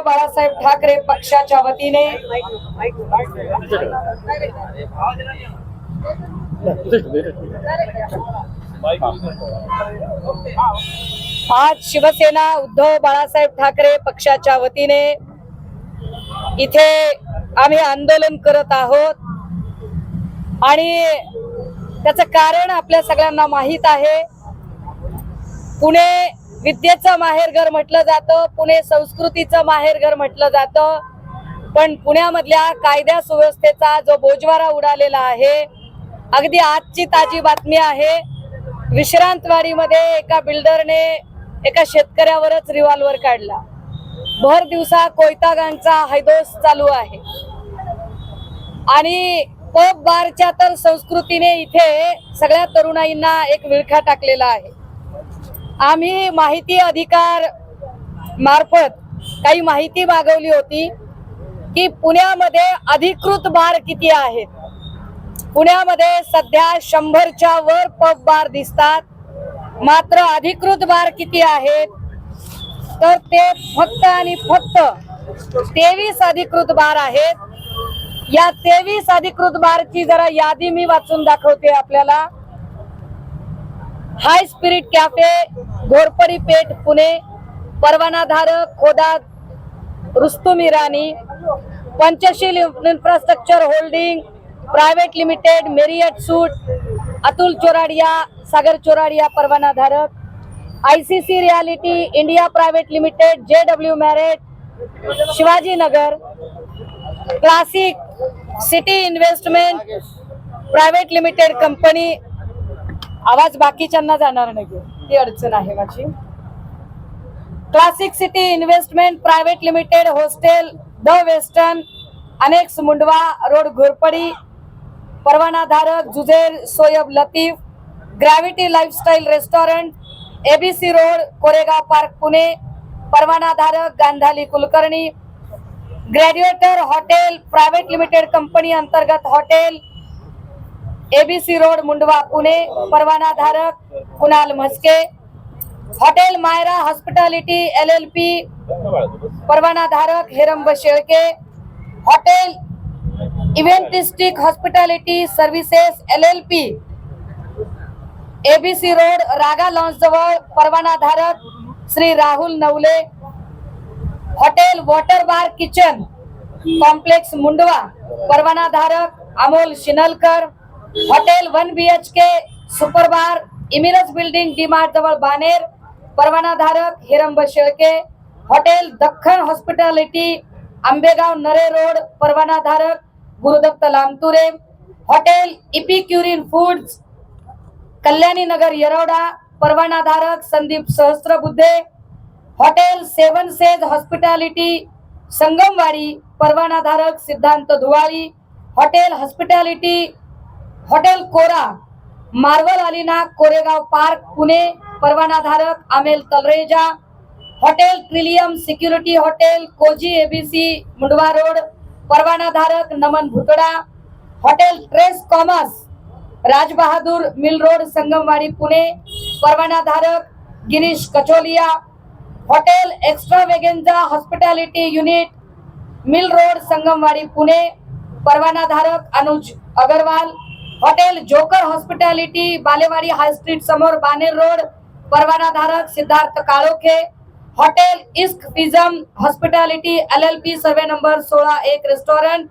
बाळासाहेब ठाकरे पक्षाच्या वतीने. आज शिवसेना उद्धव बाळासाहेब ठाकरे पक्षाच्या वतीने इथे आम्ही आंदोलन करत आहोत. आणि त्याचं कारण आपल्या सगळ्यांना माहीत आहे. पुणे विद्येचं माहेरघर म्हटलं जातं पुणे संस्कृतीचं माहेरघर म्हटलं जातं. पण पुण्यामधल्या कायद्या सुव्यवस्थेचा जो बोजवारा उडालेला आहे अगदी आजची ताजी बातमी आहे विश्रांतवाडीमध्ये एका बिल्डरने एका शेतकऱ्यावरच रिव्हॉल्वर काढला. भर दिवसा कोयतागांचा हैदोस चालू आहे. आणि पब बारच्या तर संस्कृतीने इथे सगळ्या तरुणाईंना एक विळखा टाकलेला आहे. आम्ही माहिती अधिकार मार्फत काही माहिती मागवली होती की पुण्यामध्ये अधिकृत बार किती आहेत पुण्यामध्ये सध्या शंभरच्या वर पब बार दिसतात. मात्र अधिकृत बार किती आहेत तर ते फक्त आणि फक्त तेवीस अधिकृत बार आहेत. या तेवीस अधिकृत बारची जरा यादी मी वाचून दाखवते आपल्याला. High spirit cafe Ghorpadi Peth Pune परवानाधारक Khodad Rustom Irani Panchshil infrastructure holding private limited Marriott suite Atul Choradia Sagar Choradia परवानाधारक I C C realty India private limited J W Marriott Shivajinagar classic city investment private limited company आवाज बाकीच्यांना जाणार नाही ती अडचण आहे माझी. Classic city investment private limited hostel the western annex Mundhwa road Ghorpadi परवानाधारक Juzer Soyab Latif gravity lifestyle restaurant ABC road Koregaon park Pune परवानाधारक Gandhali Kulkarni ग्रॅज्युएटर hotel private limited company अंतर्गत hotel ABC road Mundhwa Pune परवानाधारक Kunal Mhaske hotel Myra hospitality L L P परवानाधारक Heramb Shelke hotel इव्हेंटिस्टिक hospitality services L L P ABC road Raga lawns जवळ परवानाधारक Shri Rahul Navale hotel water bar kitchen complex Mundhwa परवानाधारक Amol Shinalkar hotel one B H K super bar इमिरज building DMart जवळ बानेर परवानाधारक Heramb Shelke. Hotel Deccan hospitality Ambegaon Narhe road परवानाधारक Gurudatt Lamture. Hotel EP क्युरिन foods Kalyani Nagar Yerawada परवानाधारक Sandeep Sahasrabuddhe. Hotel seven sage hospitality Sangamwadi परवानाधारक Siddhant Dhuwali. Hotel hospitality hotel कोरा marvel Alina Koregaon park Pune परवानाधारक Amel Talreja hotel trillium security hotel cozy ABC Mundhwa road परवानाधारक Naman Bhutada hotel trace commerce Rajbahadur mill road Sangamwadi Pune परवानाधारक Girish Kacholia hotel extravaganza hospitality unit mill road Sangamwadi Pune परवानाधारक Anuj Agarwal hotel joker hospitality Balewadi high street समोर Baner road परवानाधारक Siddharth Kalokhe. Hotel इस्क फिजम hospitality L L P survey number सोळा एक restaurant.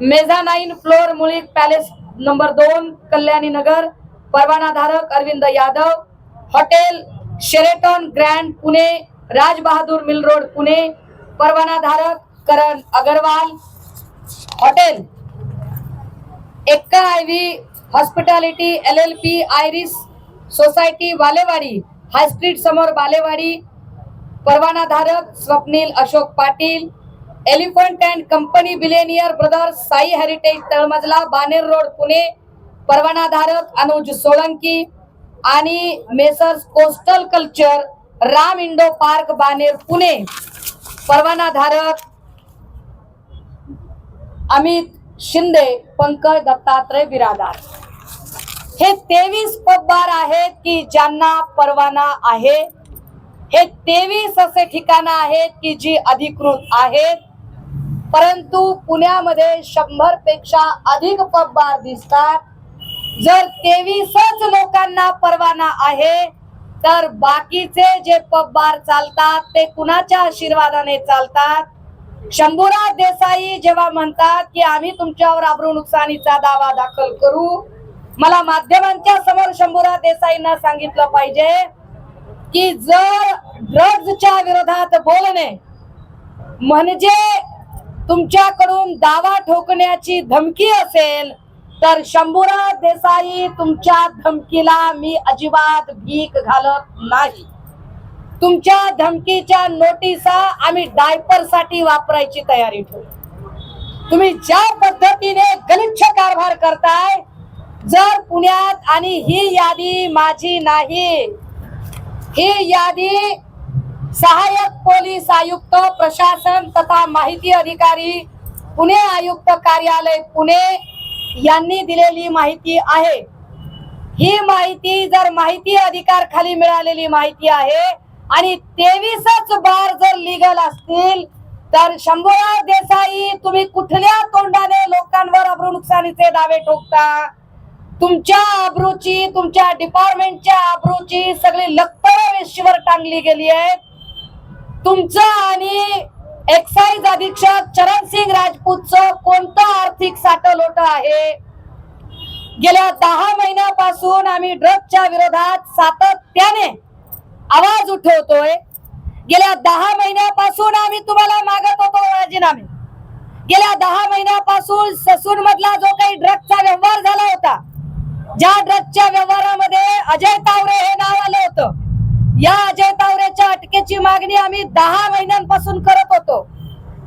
Mezzanine floor Mulik palace number दोन कल्याणी नगर. परवानाधारक Arvind Yadav. Hotel Sheraton grand Pune Raj Bahadur mill road Pune. परवानाधारक Karan Agarwal. Hotel Ekka ivy hospitality L L P iris society Balewadi high street समोर बालेवाडी परवानाधारक Swapnil Ashok Patil elephant and company billionaire brothers Sai heritage तळमजला Baner road Pune परवानाधारक अनुज सोळंकी आणि messrs coastal culture Ram Indo park Baner Pune. परवानाधारक अमित शिंदे पंकज दत्तात्रय बिरादार हे तेवीस पब्बार आहेत की ज्यांना परवाना आहे? हे तेवीस असे ठिकाणं आहेत की जी अधिकृत आहेत? परंतु पुण्यामध्ये शंभरपेक्षा अधिक पब बार दिसतात. जर तेवीसच लोकांना परवाना आहे तर बाकीचे जे पब बार चालतात ते कुणाच्या आशीर्वादाने चालतात? शंभूराज देसाई जेव्हा म्हणतात की आम्ही तुमच्यावर आबरू नुकसानीचा दावा दाखल करू मला माध्यमांच्या समोर शंभूराज देसाईंना सांगितलं पाहिजे की जर ड्रग्जच्या विरोधात बोलणे म्हणजे तुमच्याकडून दावा ठोकण्याची धमकी असेल तर शंभूराज देसाई तुमच्या धमकीला मी अजिबात भीक घालत नाही. तुमच्या धमकीच्या नोटिसा आम्ही डायपरसाठी वापरायची तयारी ठेवू. तुम्ही ज्या पद्धतीने गलिच्छ कारभार करताय जर पुण्यात आणि ही यादी माझी नाही. ही यादी सहाय्यक पोलीस आयुक्त प्रशासन तथा माहिती अधिकारी पुणे आयुक्त कार्यालय पुणे यांनी दिलेली माहिती आहे. ही माहिती जर माहिती अधिकार खाली मिळालेली माहिती आहे आणि तेवीसच बार जर लिगल असतील तर शंभूराव देसाई तुम्ही कुठल्या तोंडाने लोकांवर अब्रू नुकसानीचे दावे ठोकता? तुमच्या अब्रूची तुमच्या डिपार्टमेंटच्या अब्रूची सगळी लक्तर वेशीवर टांगली गेली आहे तुमचं आणि एक्साईज अधीक्षक चरणसिंग राजपूतचं कोणतं आर्थिक साठलोट आहे? गेल्या दहा महिन्यापासून आम्ही ड्रगच्या विरोधात सातत्याने आवाज उठवतोय. गेल्या दहा महिन्यापासून आम्ही तुम्हाला मागत होतो राजीनामे. गेल्या दहा महिन्यापासून ससून मधला जो काही ड्रगचा व्यवहार झाला होता ज्या ड्रगच्या व्यवहारामध्ये अजय तावरे हे नाव आलं होतं या अजय तावरेच्या अटकेची मागणी आम्ही दहा महिन्यांपासून करत होतो.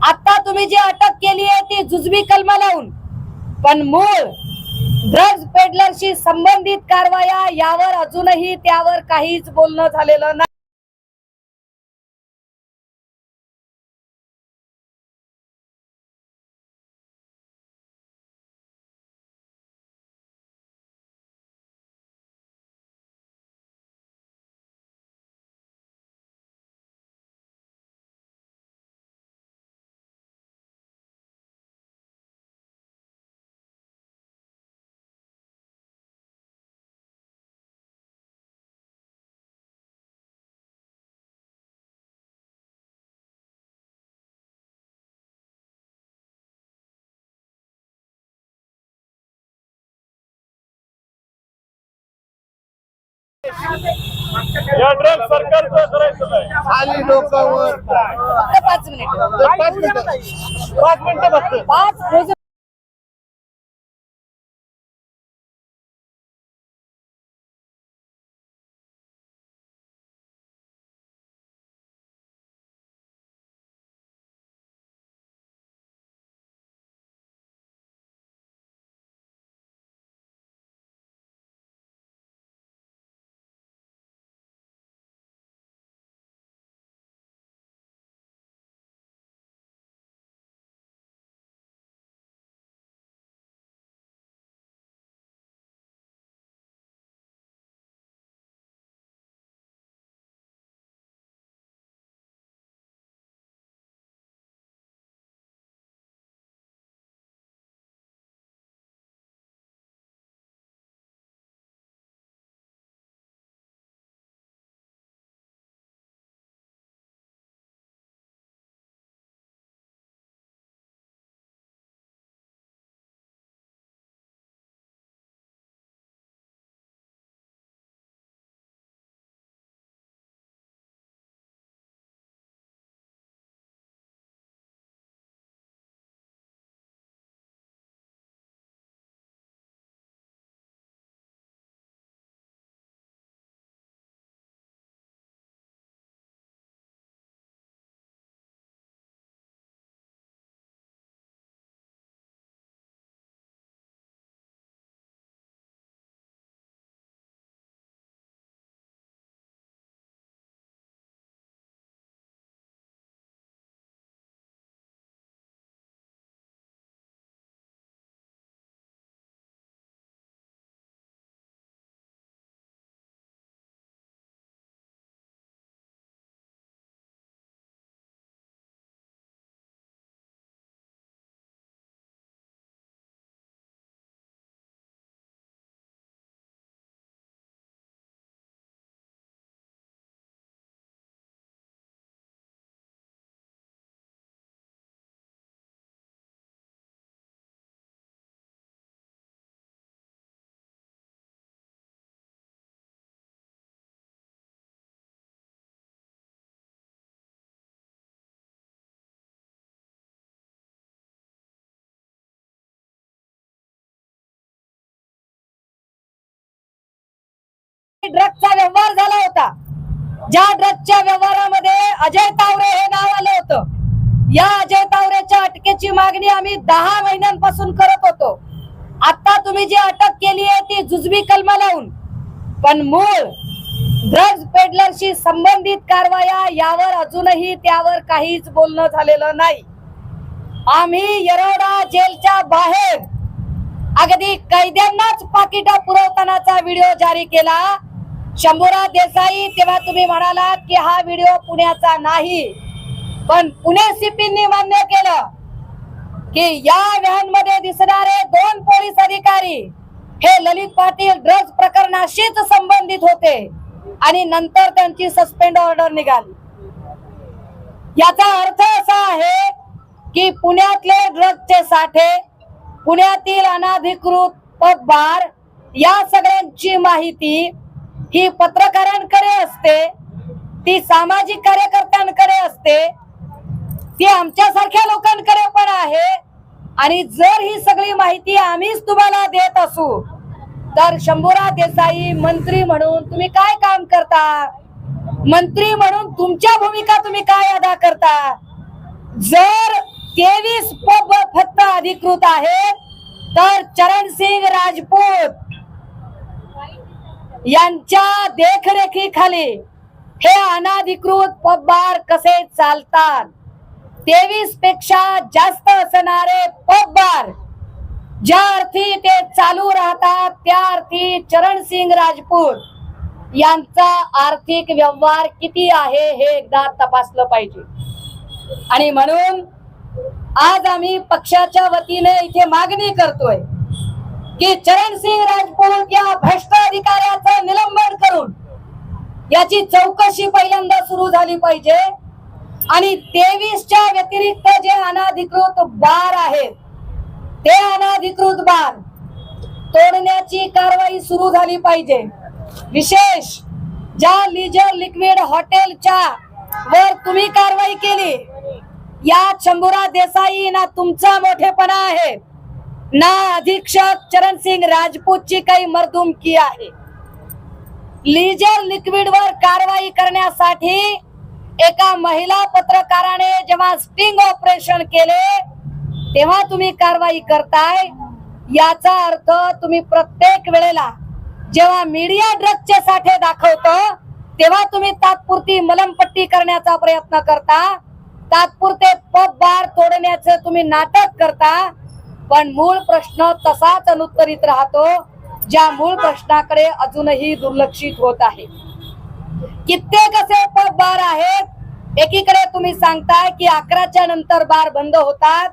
आता तुम्ही जी अटक केली आहे ती जुजबी कलमा लावून. पण मूळ ड्रग्ज पेडलरशी संबंधित कारवाया यावर अजूनही त्यावर काहीच बोलणं झालेलं नाही. या ड्रग सरकारचं करायचं नाही खाली लोकांवर फक्त पाच मिनिट. पाच मिनिटं. पाच मिनिटं फक्त. पाच ड्रगचा व्यवहार झाला होता. ज्या ड्रगच्या व्यवहारामध्ये अजय तावरे हे नाव आलं होतं. या अजय तावरेच्या अटकेची मागणी आम्ही दहा महिन्यांपासून करत होतो. आता तुम्ही जी अटक केली आहे ती जुजबी कलमा लावून. पण मूळ ड्रग्ज पेडलरशी संबंधित कारवाया यावर अजूनही त्यावर काहीच बोलणं झालेलं नाही. आम्ही येरोडा जेलच्या बाहेर अगदी कैद्यांनाच पाकिटा पुरवतानाचा व्हिडिओ जारी केला. शंभूराज देसाई तेव्हा तुम्ही म्हणालात की हा व्हिडिओ पुण्याचा नाही. पण पुणे सीपींनी मान्य केलं की या व्हॅनमध्ये दिसणारे दोन पोलीस अधिकारी हे ललित पाटील ड्रग्ज प्रकरणाशीच संबंधित होते आणि नंतर त्यांची सस्पेंड ऑर्डर निघाली. याचा अर्थ असा आहे की पुण्यातले ड्रग्जचे साठे पुण्यातील अनाधिकृत पब बार या सगळ्यांची माहिती ही पत्रकारांकडे असते ती सामाजिक कार्यकर्त्यांकडे असते ती आमच्यासारख्या लोकांकडे पण आहे. आणि जर ही सगळी माहिती आम्हीच तुम्हाला देत असू तर शंभूराज देसाई मंत्री म्हणून तुम्ही काय काम करता? मंत्री म्हणून तुमच्या भूमिका तुम्ही काय अदा करता? जर तेवीस पब फक्त अधिकृत आहेत तर चरणसिंग राजपूत यांच्या देखरेखीखाली हे अनाधिकृत पब कसे चालतात? तेवीसपेक्षा जास्त असणारे पब्बार ज्या अर्थी ते चालू राहतात त्या अर्थी चरणसिंग राजपूत यांचा आर्थिक व्यवहार किती आहे हे एकदा तपासलं पाहिजे. आणि म्हणून आज आम्ही पक्षाच्या वतीने इथे मागणी करतोय की चरणसिंग राजपूत या भ्रष्ट अधिकाऱ्याचं निलंबन करून याची चौकशी पहिल्यांदा सुरू झाली पाहिजे. आणि तेवीसच्या व्यतिरिक्त जे अनाधिकृत बार आहेत ते अनाधिकृत बार तोडण्याची कारवाई सुरू झाली पाहिजे. विशेष ज्या लिजर लिक्विड हॉटेलच्या वर तुम्ही कारवाई केली या शंभुरा देसाई ना तुमचा मोठेपणा आहे. ना अधीक्षक चरणसिंग राजपूतची काही मर्दुमकी आहे. लिजर लिक्विड वर कारवाई करण्यासाठी एका महिला पत्रकाराने जेव्हा स्टिंग ऑपरेशन केले तेव्हा तुम्ही कारवाई करताय. याचा अर्थ तुम्ही प्रत्येक वेळेला जेव्हा मीडिया ड्रग्जचे साठे दाखवतो तेव्हा तुम्ही तात्पुरती मलमपट्टी करण्याचा प्रयत्न करता. तात्पुरते पब बार तोडण्याचं तुम्ही नाटक करता. पण मूळ प्रश्न तसाच अनुत्तरित राहतो ज्या मूळ प्रश्नाकडे अजूनही दुर्लक्षित होत आहे. कित्येक असे पब बार आहेत एकीकडे तुम्ही सांगताय की अकराच्या नंतर बार बंद होतात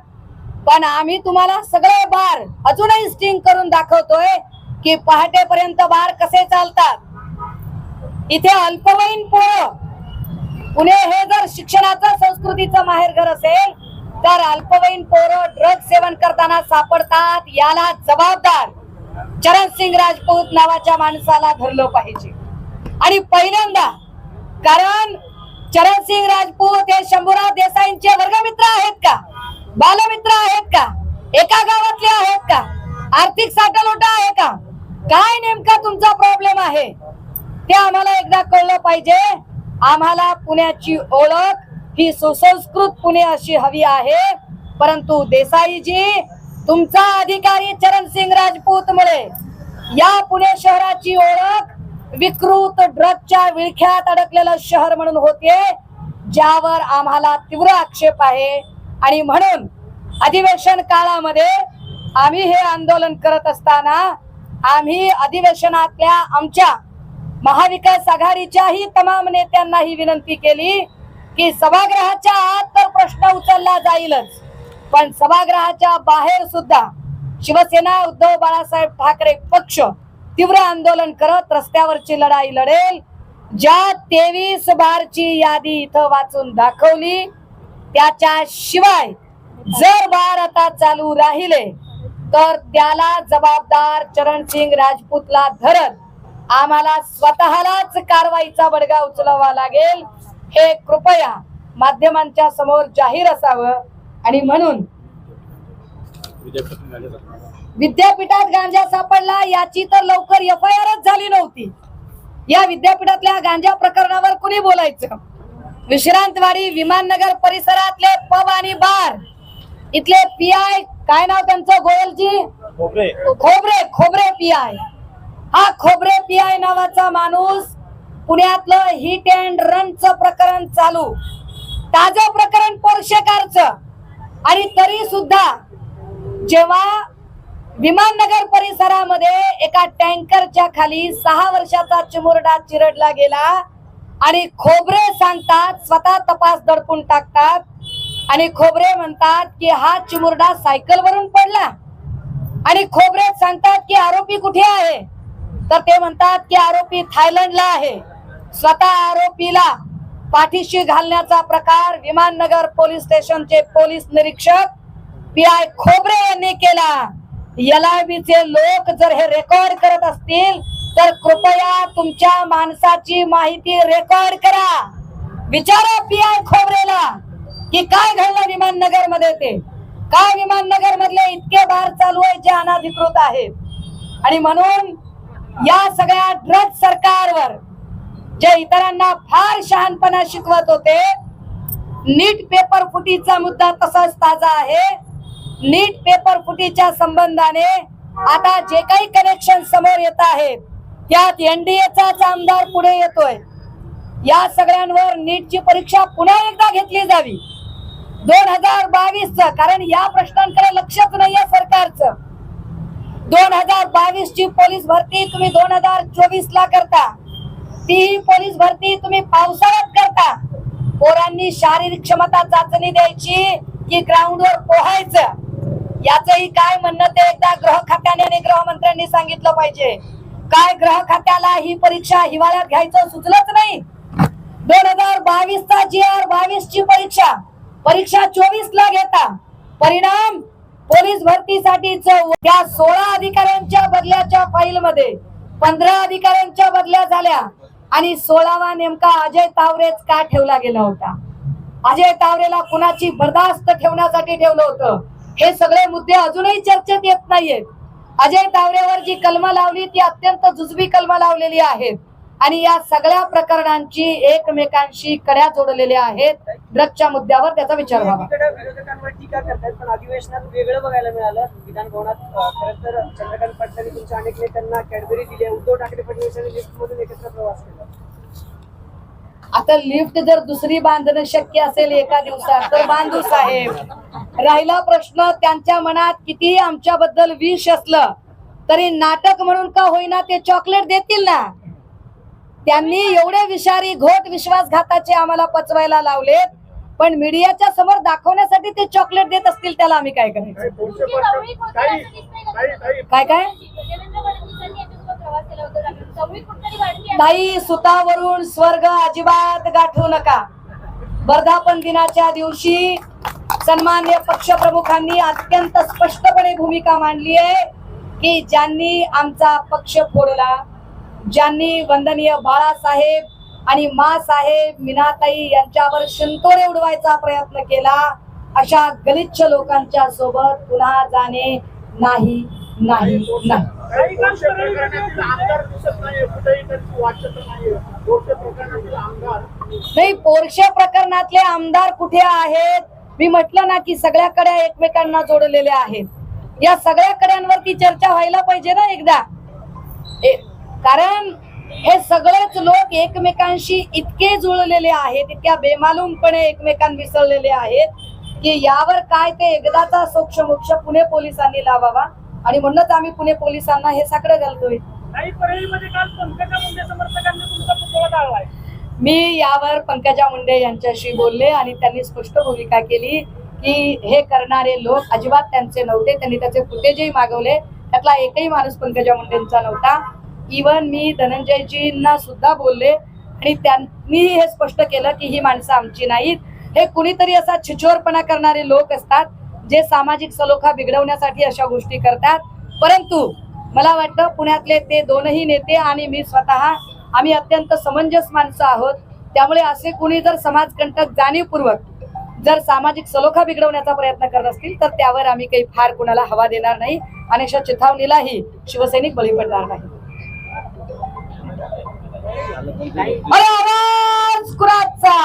पण आम्ही तुम्हाला सगळे बार अजूनही स्टिंग करून दाखवतोय की पहाटेपर्यंत बार कसे चालतात. इथे अल्पवयीन पोरं पुणे हे जर शिक्षणाचं संस्कृतीचं माहेरघर असेल तर अल्पवयीन पोरं ड्रग सेवन करताना सापडतात याला जबाबदार चरणसिंग राजपूत नावाच्या माणसाला धरलं पाहिजे. आणि पहिल्यांदा कारण चरणसिंग राजपूत हे शंभूराव देसाईंचे वर्गमित्र आहेत का? बालमित्र आहेत का? एका गावातले आहेत का? आर्थिक साठलोटा आहे का? काय नेमका तुमचा प्रॉब्लेम आहे? ते आम्हाला एकदा कळलं पाहिजे. आम्हाला पुण्याची ओळख ही सुसंस्कृत पुणे अशी हवी आहे. परंतु देसाईजी तुमचा अधिकारी चरणसिंग राजपूत मुळे या पुणे शहराची ओळख विकृत ड्रगच्या विळख्यात अडकलेलं शहर म्हणून होते ज्यावर आम्हाला तीव्र आक्षेप आहे. आणि म्हणून अधिवेशन काळामध्ये आम्ही हे आंदोलन करत असताना आम्ही अधिवेशनातल्या आमच्या महाविकास आघाडीच्याही तमाम नेत्यांना ही विनंती केली की सभागृहाच्या आत तर प्रश्न उचलला जाईलच. पण सभागृहाच्या बाहेर सुद्धा शिवसेना उद्धव बाळासाहेब ठाकरे पक्ष तीव्र आंदोलन करत रस्त्यावरची लढाई लढेल. ज्या तेवीस बारची यादी इथं वाचून दाखवली त्याच्या शिवाय जर बार आता चालू राहिले तर त्याला जबाबदार चरणसिंग राजपूतला धरत आम्हाला स्वतःलाच कारवाईचा बडगा उचलावा लागेल. हे कृपया माध्यमांच्या समोर जाहीर असावं. आणि म्हणून विद्यापीठात गांजा सापडला याची तर लवकर एफ आय आरच झाली नव्हती. या विद्यापीठातल्या गांजा प्रकरणावर कुणी बोलायचं? विश्रांतवाडी विमाननगर परिसरातले पब आणि बार. इथले पी आय काय नाव त्यांचं गोयलजी? खोबरे. खोबरे खोबरे पी आय हा खोबरे पी आय नावाचा माणूस पुण्यातलं हिट अँड रनचं प्रकरण चालू. ताजं प्रकरण पोर्शेकारचं आणि तरी सुद्धा जेव्हा विमाननगर परिसरामध्ये एका टँकरच्या खाली सहा वर्षाचा चिमुरडा चिरडला गेला आणि खोबरे सांगतात स्वतः तपास दडपून टाकतात आणि खोबरे म्हणतात की हा चिमुरडा सायकल वरून पडला. आणि खोबरे सांगतात की आरोपी कुठे आहे? तर ते म्हणतात की आरोपी थायलंडला आहे. स्वतः आरोपीला पाठीशी घालण्याचा प्रकार विमाननगर पोलीस स्टेशनचे पोलीस निरीक्षक पी आय खोबरे यांनी केला. चे लोक जर हे रेकॉर्ड करत असतील तर कृपया तुमच्या माणसाची माहिती रेकॉर्ड करा. विचारा पी आय खोबरेला की काय घडलं विमाननगरमध्ये ते? काय विमाननगर मधले इतके बार चालू आहे जे अनाधिकृत आहेत? आणि म्हणून या सगळ्या ड्रग सरकारवर जे इतरांना फार शहाणपणा शिकवत होते नीट पेपर फुटीचा मुद्दा तसाच ताजा आहे. नीट पेपर फुटीच्या संबंधाने आता जे काही कनेक्शन समोर येत आहेत त्यात एनडीएचाच आमदार पुढे येतोय. या सगळ्यांवर नीटची परीक्षा पुन्हा एकदा घेतली जावी. दोन हजार बावीस च कारण या प्रश्नांकडे लक्षच नाहीये सरकारचं. दोन हजार बावीस ची पोलीस भरती तुम्ही दोन हजार चोवीस ला करता. ती पोलीस भरती तुम्ही पावसाळ्यात करता. पोरांनी शारीरिक क्षमता चाचणी द्यायची की ग्राउंडवर पोहायचं. याचंही काय म्हणणं ते एकदा ग्रह खात्याने आणि गृहमंत्र्यांनी सांगितलं पाहिजे. काय ग्रह खात्याला ही परीक्षा हिवाळ्यात घ्यायचं सुचलंच नाही. दोन हजार बावीस चा जी आर बावीस ची परीक्षा. परीक्षा चोवीस ला घेता. परिणाम पोलीस भरतीसाठीच त्या सोळा अधिकाऱ्यांच्या बदल्याच्या फाईल मध्ये पंधरा अधिकाऱ्यांच्या बदल्या झाल्या. आणि सोळावा नेमका अजय तावरेच का ठेवला गेला होता? अजय तावरेला कुणाची बर्दास्त ठेवण्यासाठी ठेवलं होतं? हे सगळे मुद्दे अजूनही चर्चेत येत नाहीयेत. अजय तावरेवर जी कलमा लावली ती अत्यंत जुजबी कलमा लावलेली आहेत. आणि या सगळ्या प्रकरणांची एकमेकांशी कड्या जोडलेल्या आहेत. ड्रगच्या मुद्द्यावर त्याचा विचार व्हावा. विरोधकांवर टीका करतायत पण अधिवेशनात वेगळं बघायला मिळालं. विधान भवनात खरं तर चंद्रकांत पाटलांनी तुमच्या अनेक नेत्यांना कॅडबरी दिली आहे. उद्धव ठाकरे फडणवीसांनी लिफ्ट मधून एकत्र प्रवास केला. आता लिफ्ट जर दुसरी बांधणं शक्य असेल एका दिवसात तर बांधू साहेब. राहिला प्रश्न त्यांच्या मनात कितीही आमच्याबद्दल विष असलं तरी नाटक म्हणून का होईना ते चॉकलेट देतील ना? त्यांनी एवढे विषारी घोट विश्वासघाताचे आम्हाला पचवायला लावलेत. पण मीडियाच्या समोर दाखवण्यासाठी ते चॉकलेट देत असतील त्याला आम्ही काय करायचं? काय काय. नाही सुतावरून स्वर्ग अजिबात गाठवू नका. वर्धापन दिनाच्या दिवशी सन्मान्य पक्षप्रमुखांनी अत्यंत स्पष्टपणे भूमिका मांडली आहे की ज्यांनी आमचा पक्ष फोडला. ज्यांनी वंदनीय बाळासाहेब आणि मा साहेब मीनाताई यांच्यावर शिंतोडे उडवायचा प्रयत्न केला अशा गलिच्छ लोकांच्या सोबत पुन्हा जाणे नाही नाही नाही. पोरशे प्रकरणातले आमदार. कुठे आहेत? मी म्हटलं ना की सगळ्या कड्या एकमेकांना जोडलेल्या आहेत. या सगळ्या कड्यांवरती चर्चा व्हायला पाहिजे ना एकदा. कारण हे सगळेच लोक एकमेकांशी इतके जुळलेले आहेत इतक्या बेमालूमपणे एकमेकां मिसळलेले आहेत की यावर काय ते एकदाचा सोक्ष मोक्ष पुणे पोलिसांनी लावावा? आणि म्हणूनच आम्ही पुणे पोलिसांना हे साकडं घालतोय. काही परळीमध्ये काल पंकजा मुंडे समर्थकांनी तुमचा पुतळा जाळलाय मी यावर पंकजा मुंडे यांच्याशी बोलले आणि त्यांनी स्पष्ट भूमिका केली की हे करणारे लोक अजिबात त्यांचे नव्हते त्यांनी त्याचे फुटेजही मागवले. त्यातला एकही माणूस पंकजा मुंडेंचा नव्हता. इवन मी धनंजयजींना सुद्धा बोलले आणि त्यांनी हे स्पष्ट केलं की ही माणसं आमची नाहीत. हे कुणीतरी असा छिछोरपणा करणारे लोक असतात जे सामाजिक सलोखा बिघडवण्यासाठी अशा गोष्टी करतात. परंतु मला वाटतं पुण्यातले ते दोनही नेते आणि मी स्वतः आम्ही अत्यंत समंजस माणसं आहोत. त्यामुळे असे कुणी जर समाजकंटक जाणीवपूर्वक जर सामाजिक सलोखा बिघडवण्याचा प्रयत्न करत असतील तर त्यावर आम्ही काही फार कुणाला हवा देणार नाही आणि अशा चिथावणीलाही शिवसैनिक बळी पडणार नाही. अरे आवाज कुराचा.